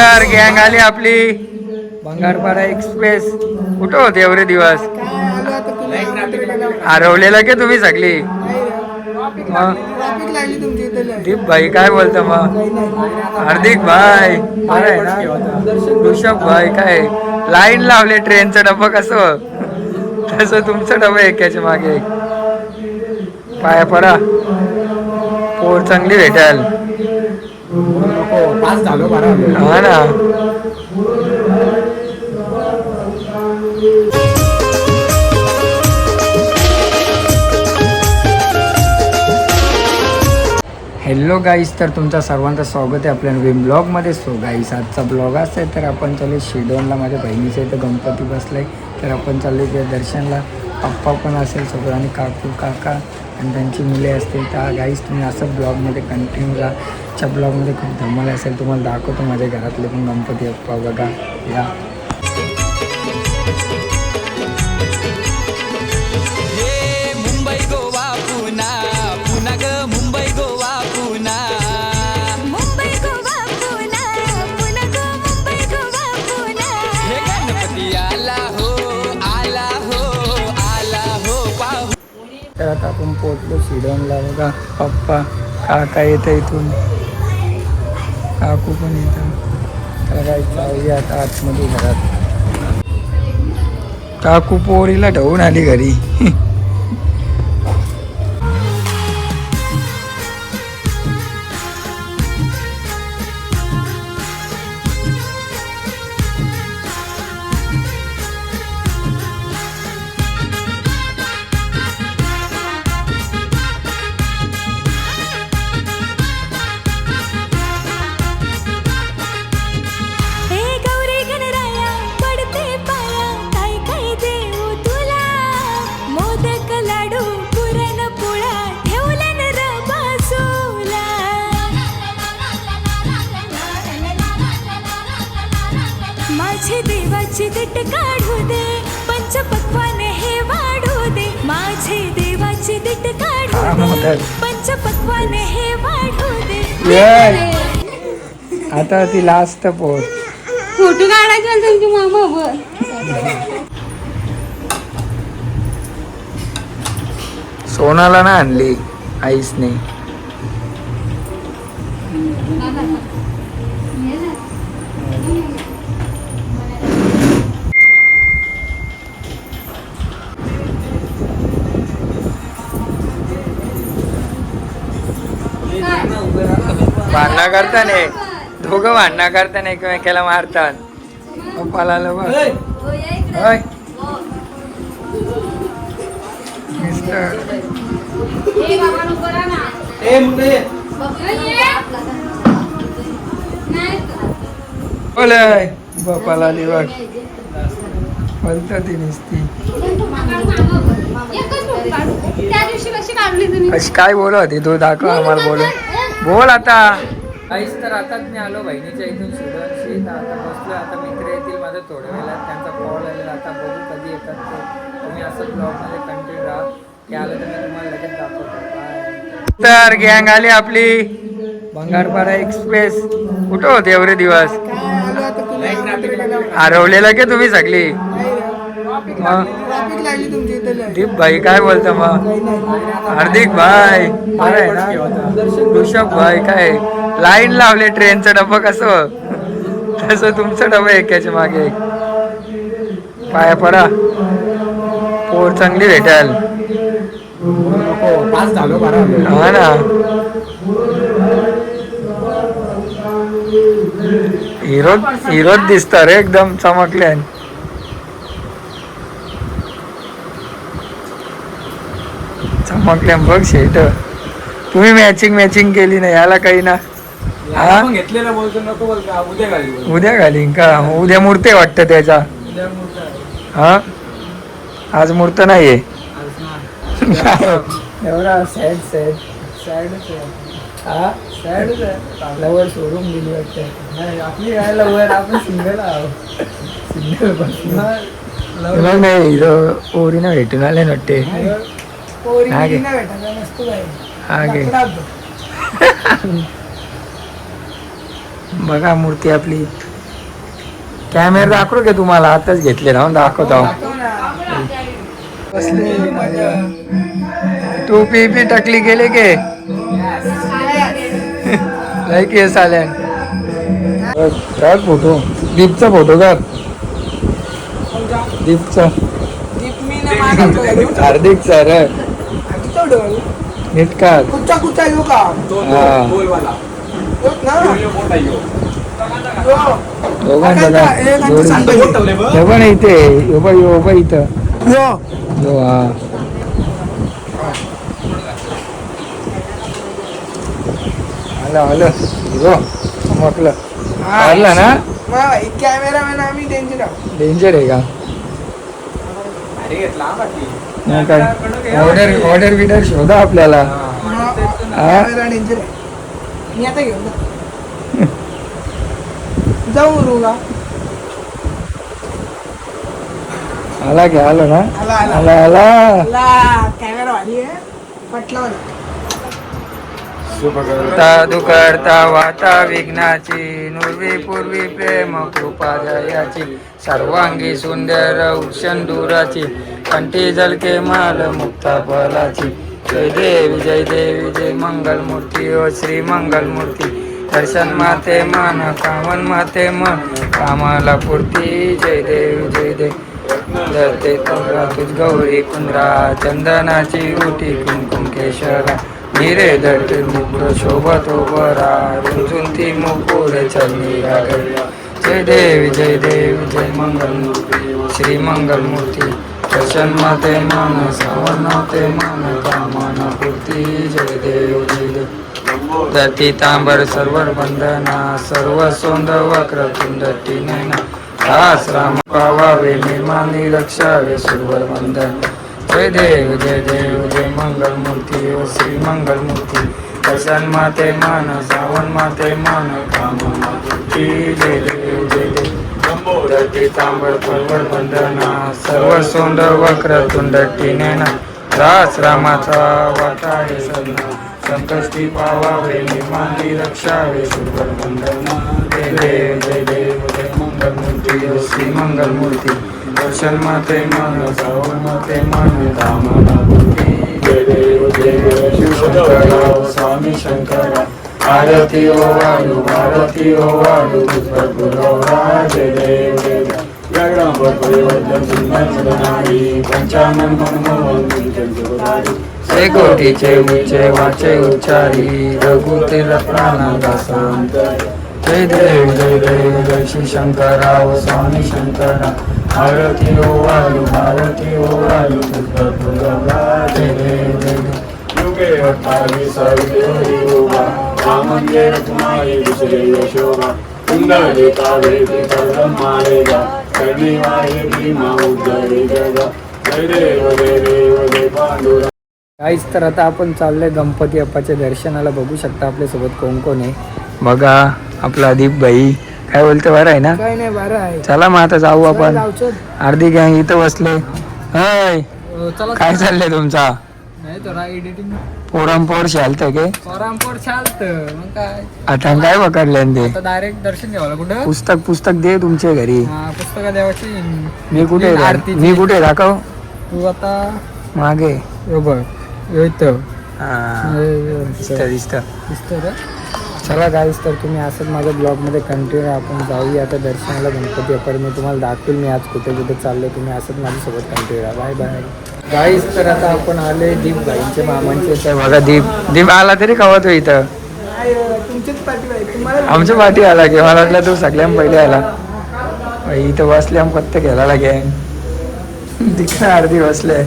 तर गँग आली आपली. भंगारपाडा एक्सप्रेस. कुठं होते एवढे दिवस? हरवलेला की तुम्ही सगळी? दीप भाई काय बोलतो मग? हार्दिक भाई ना? ऋषभ भाई काय? लाईन लावले ट्रेनचा डबा कसं? तसं तुमचं डबा एकाच्या मागे? पाया पडा. पोर चांगली भेटेल. पास झालो बरा हा ना. हॅलो गाईस तर तुमचं सर्वांचं स्वागत आहे आपल्या नवीन ब्लॉगमध्ये सो गाईस आजचा ब्लॉग असा आहे तर आपण चालू शिडोनला. माझ्या बहिणीच्या इथं गणपती बसलाय. तर आपण चालू त्या दर्शनला. पप्पा पण असेल सगळं आणि काकू काका आणि त्यांची मुले असतील. तर गाईस तुम्ही असं ब्लॉगमध्ये कंटिन्यू राहा. च्या ब्लॉगमध्ये खूप धमाल असेल तुम्हाला दाखवतो माझ्या घरातले पण गणपती बाप्पा बघा या. हे मुंबई गोवा पुना पुना ग मुंबई गोवा पुना. मुंबई गोवा पुणा पुणा गो मुंबई गोवा पुणा हे गणपती आला हो आला हो आला हो पाहू. तर आता आपण पोचलो शिडोनला बघा पप्पा काका येतं इथून. काकू पण येतात. तर काय आता आतमध्ये घरात. काकू पोरीला ढवून आली घरी. आता ती लास्ट पोच फोटो काढायचे तुमची मामा सोनाला ना आणली आईसने. भांडणं करताना दोघं भांडणं करताना एकमेकाला मारतात. पप्पाला आलं बघ. होय. मिस्टर. ए मुले बोलय बापाला बघ. बोलत ती नुसती. त्या दिवशी कशी काढली तुम्ही? अशी काय बोलत होती? तू दाखव आम्हाला बोल. बोल आता. काहीच तर आताच मी आलो बहिणीच्या इथून शिडोनशी तर आता बसलो आता मित्र येतील माझं थोड्या वेळात त्यांचा कॉल आलेला. आता बघू कधी येतात ते. तुम्ही असं ब्लॉगमध्ये कंटिन्यू राहा. ते आलं तर मी तुम्हाला लगेच दाखवतो. तर गँग आली आपली. भंगारपाडा एक्सप्रेस. कुठं होते एवढे दिवस? हरवलेला की तुम्ही सगळी? मग लागली तुमची इथे लय. दीप भाई काय बोलतो मग? काही नाही. हार्दिक भाई बरं आहे ना? ऋषभ भाई काय? लाईन लावले ट्रेनचा डबा कसं? तसं तुमचं डबा एकाच्या मागे. एक. पाया पडा. पोर चांगली भेटाल. पास झालो बरा हा ना? हिरो हिरोच दिसतं रे एकदम चमकले चमकल्या बघ शेट. तुम्ही मॅचिंग मॅचिंग केली नाही याला काही ना. हा? घेतलेला बोलतो नको बोलतो उद्या घाली उद्या घालीन का? उद्या मूर्ती वाटतं त्याचा. हा? आज मूर्त नाहीये. एवढा सॅड सॅड आहे. हा? आहे. लवर सोडून गेली वाटतं नाही आपली काय लवर आपण सिंगल आहोत. सिग्नल तुला नाही ओरीनं भेटून आले ना वाटते पोरी घे. नाही भेटायला मस्त आहे घे लाकडात. बघा मूर्ती आपली. कॅमेरा दाखवू का तुम्हाला? आताच घेतले ना दाखवतो. बसले. तू पी पी टाकली गेले के? लय केस आल्या काढ फोटो. दीपचा फोटो काढ. दीपचा. हार्दिक सर नीट काढ. कुठचा कुठचा येऊ का? हा. दोघांचा काय जोडी. हे पण इथे हे बघ हे बघ इथं. यो. हा. आलं आलं. हिरो चमकलं आलं ना? कॅमेरामॅन आम्ही डेंजर आहोत डेंजर आहे का? नाही काय? ऑर्डर ऑर्डर बिडर शोधा आपल्याला. कॅमेरा डेंजर आहे मी आता घेऊन जा. जाऊ रुगा. आला की आलं ना? आला आला. आला आला. आला. कॅमेरा भारी आहे. पटला मला करता दुकर्ता वाता विघ्नाची नुर्वी पूर्वी प्रेम कृपा जयाची सर्वांगी सुंदर उक्षण दुराची. कंठी जलके माल मुक्ता फलाची। जय देवी जय देवी जय मंगल मूर्ती ओ श्री मंगल मूर्ती दर्शन माते मन कामन माते मन कामाला पूर्ती जय देव जय देव। ते तुझ गौरी कुंद्रा चंदनाची उटी कुंकुम केशरा। हिरे दट मुकुर शोभत उभरा रुंजून मुकुर चंदी जय देव जय देव जय मंगल मूर्ती श्री मंगल मूर्ती दर्शन मन सवर्णते मन कामना पूर्ती जय देव जय धरती तांबर सर्वर वंदना सर्व सोंद वक्र तुंड नैना दास पावावे निर्माणी रक्षावे सुरवर वंदन. जय देव जय देव जय मंगल मूर्ती ओ श्री मंगल मूर्ती दर्शन माते मन सावन माते मन कामना मूर्ती जय देव जय देव. धरती सर्व सोंड वक्र तुंड नैना रामाचा वाटा हे संकष्टी पावावे निर्माणी रक्षावे देव जय देव जय मंगल मूर्ती श्री मंगल मूर्ती दर्शन माते मन सावन माते मन कामना मूर्ती जय देव जय शिव शंकरा स्वामी शंकरा भारती हो ओ वायु भारती ओ वायु तुझ गुरवरा से कोटीचे उच्चे वाचे उच्चारी रघुते रत्नानंदा सांतर जय देव जय देव जय श्री शंकरा स्वामी शंकरा. भारती हो ओ वायू भारती ओ वायू जय देव जय देव. युगे अठ्ठावीस विजयी उभा रामंगे रत्नाई दुसरे यशोभा सुंदर कावेरी कर्दम मारेगा करणी वाहे भीमा उद्धरी जगा जय देव जय देव जय पांडुरा काहीच तर आता आपण चाललोय गणपती अप्पाच्या दर्शनाला. बघू शकता आपल्यासोबत कोण कोण आहे. बघा आपला दीप भाई. काय बोलते बरं आहे ना? काय नाही बरं आहे. चला मग आता जाऊ आपण. अर्धी गँग इथं बसले हाय. चला काय चाललंय तुमचा? नाही तर एडिटिंग पोरम पोर शालत चालत मग काय? आता काय पकडले ते? डायरेक्ट दर्शन घ्यावं कुठं? पुस्तक पुस्तक दे तुमच्या घरी. हा पुस्तका देवाची. मी कुठे. मी कुठे दाखव तू आता मागे. यो बघ यो इथं. हा. दिसतं दिसतं. दिसतं रे चला गाईस तर तुम्ही असंच माझ्या ब्लॉगमध्ये कंटिन्यू आपण जाऊया आता दर्शनाला गणपती. अप्पर मी तुम्हाला दाखवेल मी आज कुठे कुठे चाललो तुम्ही असंच माझ्यासोबत कंटिन्यू राहा. बाय बाय गाईस तर आता आपण आले दीप भाईंचे मामांचे बघा दीप दीप आला तरी कवत हो इथं. आमच्या पाठी आला की मला वाटलं तू सगळ्यां पहिले आला. इथं बसले आम कत्त घ्यायला लागे तिकडे अर्धी बसले.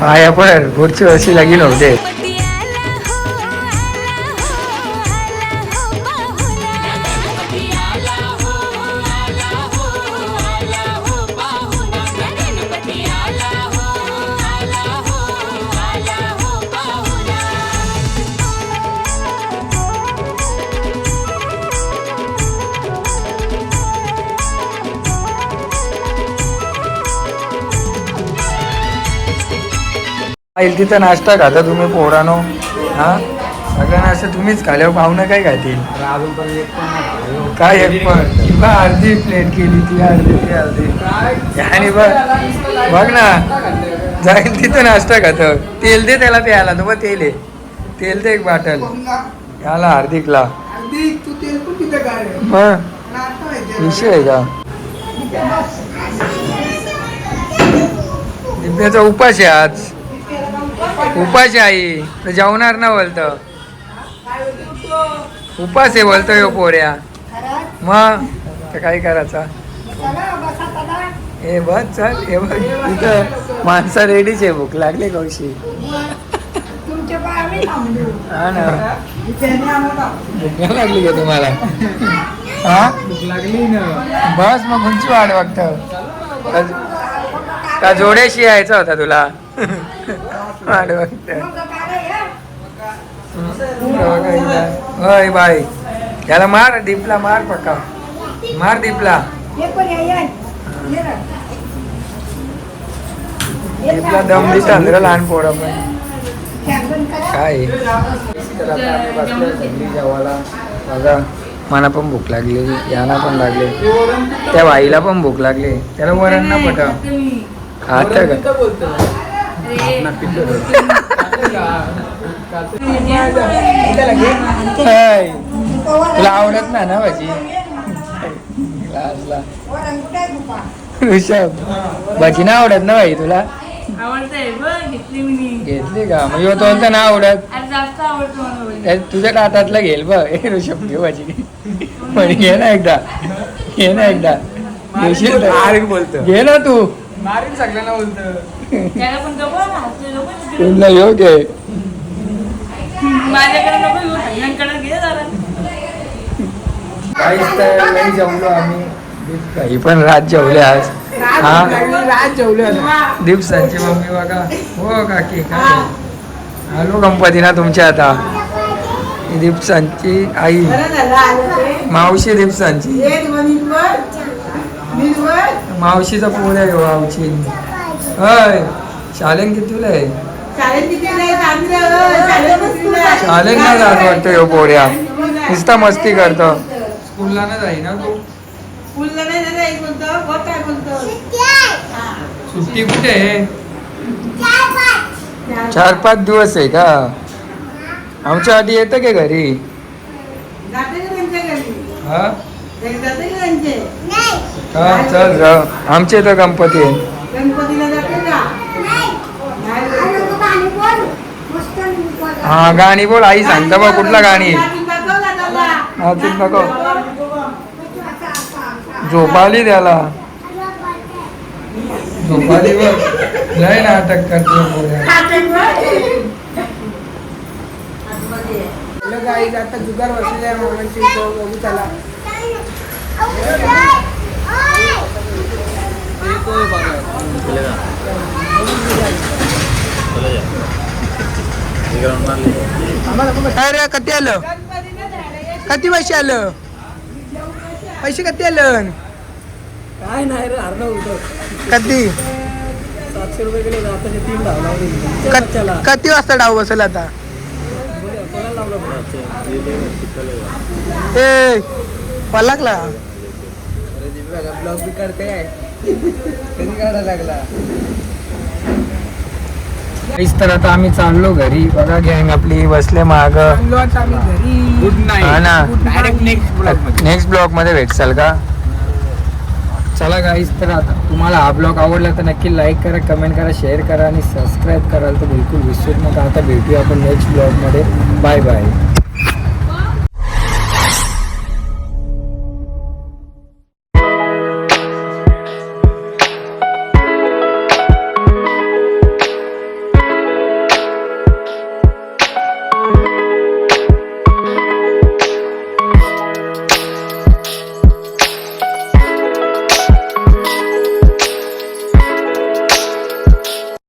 पाया पण पुढची वर्षी लगीन होते तिथं नाश्ता खाता तुम्ही पोरानो हा? सगळ्यांना असं तुम्हीच खाल्यावर पाहुणं काय खातील? अजून पण एक पण नाही खाल्लो. काय एक पण? बा अर्धी प्लेट केली ती अर्धी ती अर्धी. आणि बघ बघ ना. जाईल तिथं नाश्ता खात. तेल दे त्याला प्यायला. तो बघ तेल आहे. तेल दे एक बाटल. याला हार्दिकला. मग विषय आहे का? दिव्याचा उपास आहे आज. उपास आहे आई. तर जेवणार ना बोलतं. उपास आहे बोलतो यो पोऱ्या. मग? तर काय करायचा? हे बघ चल हे बघ इथं माणसं रेडीच आहे भूक लागली कौशी. हा ना. भूक लागली का तुम्हाला? हा? भूक लागली ना. बस मग कोणची वाट बघत का जोड्याशी यायचा होता तुला. वाट होय बाई. याला मार दीपला मार पक्का. मार दीपला. दीपला दम देत अंधरा लहान पोरं काय? जेवायला मला पण भूक लागली याला पण लागले. त्या बाईला पण भूक लागली. त्याला वरण ना पटा आता का. तुला आवडत ना ना भाजी? ऋषभ भाजी ना आवडत ना भाई तुला? आवडतंय बघ घेतली का? मग तो म्हणतो ना आवडत. तुझ्या ताटातलं घेईल बघ. हे ऋषभ घे भाजी. पण घे ना एकदा. घे ना एकदा. तर. घे ना तू. त्याला पण ना, हातचे नको तिकडे. घे माझ्याकडे नको ह्यांकडे घे जरा. काहीच तर नाही जेवलो आम्ही. काही पण रात जेवले आज. हा? रात जेवले. दिवसांची मम्मी बघा. हो काकी काय आलो गणपती ना तुमच्या आता. ही दिवसांची आई. ते. मावशी दिवसांची. मावशीचा पोर आहे मावशी होय. शालेन कितीला आहे. शालेन ना जात वाटतं ह्यो पोऱ्या नुसता मस्ती करतो. स्कूलला ना जाई ना तू? स्कूलला नाही ना जायचं बोलतो बघ काय बोलतो. सुट्टी कुठे आहे? चार- चार पाच दिवस आहे का? आमच्या आधी येतं का घरी? हा? घरी जाते का त्यांचे का? चल जाऊ आमचे तर गणपती आहे. गणपतीला जाते का? नाही. हा गाणी बोल. आई सांगता बा कुठला गाणी. नाचून नको झोपाली त्याला. झोपाली बघ. लय नाटक करतो. हॅलो गाईज आता जुगार बसलेला आहे मामांची. इथं बघू चला अरे कधी आलं? किती पैसे आलं? पैसे किती आलं? काय नाही रे हरणं कधी? सातशे रुपये गेले ना आताचे तीन धाव लावले. कत- वाजता डाव बसेल आता? कोणाला ए पलाकला. ब्लॉग बी काढते कधी काढा लागला तर आता आम्ही चाललो घरी. बघा गँग आपली बसले माग. हा ना. नेक्स्ट ब्लॉगमध्ये. नेक्स्ट ब्लॉगमध्ये भेटसाल का? चला गाईस तर आता तुम्हाला हा ब्लॉग आवडला तर नक्की लाईक करा कमेंट करा शेअर करा आणि सबस्क्राईब कराल तर बिलकुल विसरू नका. आता भेटूया आपण नेक्स्ट ब्लॉगमध्ये. Bye bye